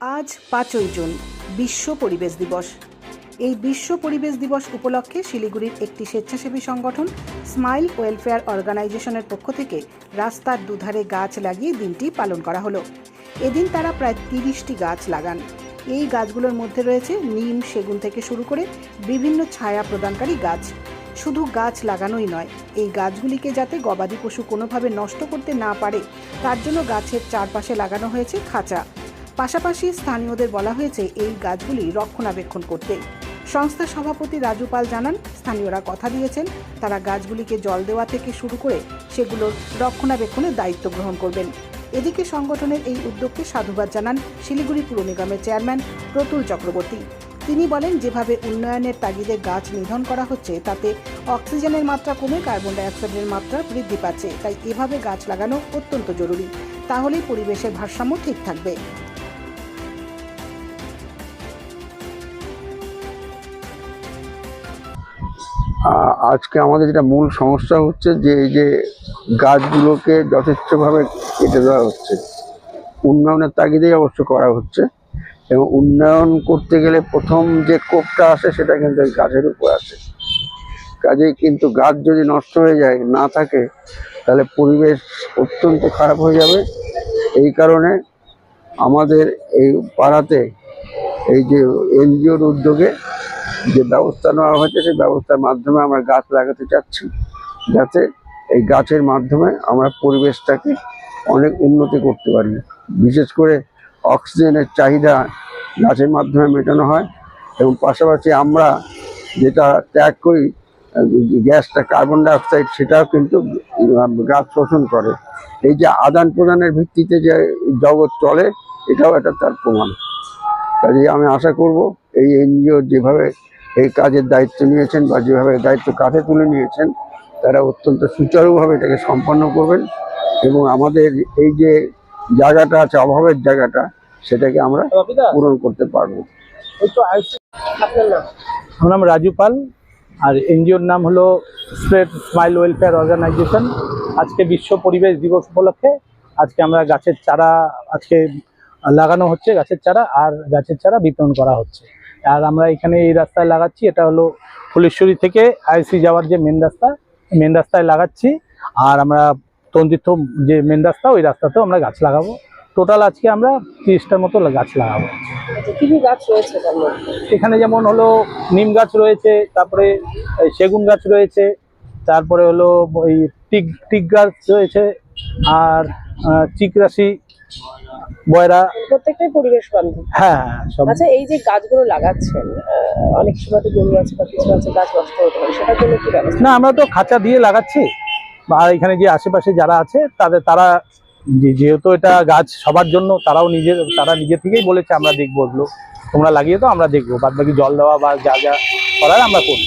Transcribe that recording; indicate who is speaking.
Speaker 1: আজ পাঁচই জুন, বিশ্ব পরিবেশ দিবস। এই বিশ্ব পরিবেশ দিবস উপলক্ষে শিলিগুড়ির একটি স্বেচ্ছাসেবী সংগঠন, স্মাইল ওয়েলফেয়ার অর্গানাইজেশনের পক্ষ থেকে রাস্তার দুধারে গাছ লাগিয়ে দিনটি পালন করা হলো। এদিন তারা প্রায় তিরিশটি গাছ লাগান। এই গাছগুলোর মধ্যে রয়েছে নিম, সেগুন থেকে শুরু করে বিভিন্ন ছায়া প্রদানকারী গাছ। শুধু গাছ লাগানোই নয়, এই গাছগুলিকে যাতে গবাদি পশু কোনোভাবে নষ্ট করতে না পারে, তার জন্য গাছের চারপাশে লাগানো হয়েছে খাঁচা। পাশাপাশি স্থানীয়দের বলা হয়েছে, এই গাছগুলি রক্ষণাবেক্ষণ করতে। সংস্থার সভাপতি রাজু পাল জানান, স্থানীয়রা কথা দিয়েছেন, তারা গাছগুলিকে জল দেওয়া থেকে শুরু করে সেগুলোর রক্ষণাবেক্ষণের দায়িত্ব গ্রহণ করবেন। এদিকে সংগঠনের এই উদ্যোগকে সাধুবাদ জানান শিলিগুড়ি পুর নিগমের চেয়ারম্যান প্রতুল চক্রবর্তী। তিনি বলেন, যেভাবে উন্নয়নের তাগিদে গাছ নিধন করা হচ্ছে, তাতে অক্সিজেনের মাত্রা কমে, কার্বন ডাইঅক্সাইডের মাত্রা বৃদ্ধি পাচ্ছে, তাই এভাবে গাছ লাগানো অত্যন্ত জরুরি। তাহলেই পরিবেশের ভারসাম্য ঠিক থাকবে।
Speaker 2: আজকে আমাদের যেটা মূল সমস্যা হচ্ছে যে এই যে গাছগুলোকে যথেষ্টভাবে কেটে দেওয়া হচ্ছে। উন্নয়নের তাগিদেই অবশ্য করা হচ্ছে এবং উন্নয়ন করতে গেলে প্রথম যে কোপটা আসে সেটা কিন্তু গাছের উপর আসে। কাজেই কিন্তু গাছ যদি নষ্ট হয়ে যায়, না থাকে, তাহলে পরিবেশ অত্যন্ত খারাপ হয়ে যাবে। এই কারণে আমাদের এই পাড়াতে এই যে এনজিওর উদ্যোগে যে ব্যবস্থা নেওয়া হয়েছে, সেই ব্যবস্থার মাধ্যমে আমরা গাছ লাগাতে চাচ্ছি। যাতে এই গাছের মাধ্যমে আমরা পরিবেশটাকে অনেক উন্নতি করতে পারি। বিশেষ করে অক্সিজেনের চাহিদা গাছের মাধ্যমে মেটানো হয় এবং পাশাপাশি আমরা যেটা ত্যাগ করি গ্যাসটা কার্বন ডাইঅক্সাইড, সেটাও কিন্তু গাছ শোষণ করে। এই যে আদান প্রদানের ভিত্তিতে যে জগৎ চলে, এটাও একটা তার প্রমাণ। কাজে আমি আশা করব এই এনজিও যেভাবে এই কাজের দায়িত্ব নিয়েছেন বা যেভাবে দায়িত্ব কাঁধে তুলে নিয়েছেন তারা অত্যন্ত সুচারুভাবে এটাকে সম্পন্ন করবেন এবং আমাদের এই যে জায়গাটা আছে অভাবের জায়গাটা সেটাকে আমরা পূরণ করতে পারব।
Speaker 3: আমার নাম রাজু পাল আর এনজিওর নাম হলো স্প্রেড স্মাইল ওয়েলফেয়ার অর্গানাইজেশন। আজকে বিশ্ব পরিবেশ দিবস উপলক্ষে আজকে আমরা গাছের চারা আজকে লাগানো হচ্ছে গাছের চারা আর গাছের চারা বিতরণ করা হচ্ছে। আর আমরা এখানে এই রাস্তায় লাগাচ্ছি এটা হলো ফুলেশ্বরী থেকে আইসি যাওয়ার যে মেন রাস্তা মেন রাস্তায় লাগাচ্ছি। আর আমরা তন্দিত যে মেন রাস্তা ওই রাস্তাতেও আমরা গাছ লাগাবো। টোটাল আজকে আমরা তিরিশটার মতো গাছ লাগাবো।
Speaker 4: আচ্ছা, কি কি গাছ রয়েছে
Speaker 3: এখানে যেমন হলো নিম গাছ রয়েছে তারপরে সেগুন গাছ রয়েছে তারপরে হলো ওই টিক টিক গাছ রয়েছে আর চিকরাশি বয়রা
Speaker 4: প্রত্যেকটাই পরিবেশ বান্ধব।
Speaker 3: হ্যাঁ হ্যাঁ, সব
Speaker 4: আচ্ছা এই যে গাছগুলো লাগাচ্ছেন অনেক সময় তো গরু আছে বা কিছু আছে গাছ নষ্ট হতে পারে সেটার জন্য কি ব্যবস্থা?
Speaker 3: না আমরা তো খাঁচা দিয়ে লাগাচ্ছি। আর এখানে যে আশেপাশে যারা আছে তাদের তারা যেহেতু এটা গাছ সবার জন্য তারাও নিজের তারা নিজে থেকেই বলেছে আমরা দেখব ওগুলো। তোমরা লাগিয়ে তো আমরা দেখব। বাদ বাকি জল দেওয়া বা যা যা করার আমরা করব।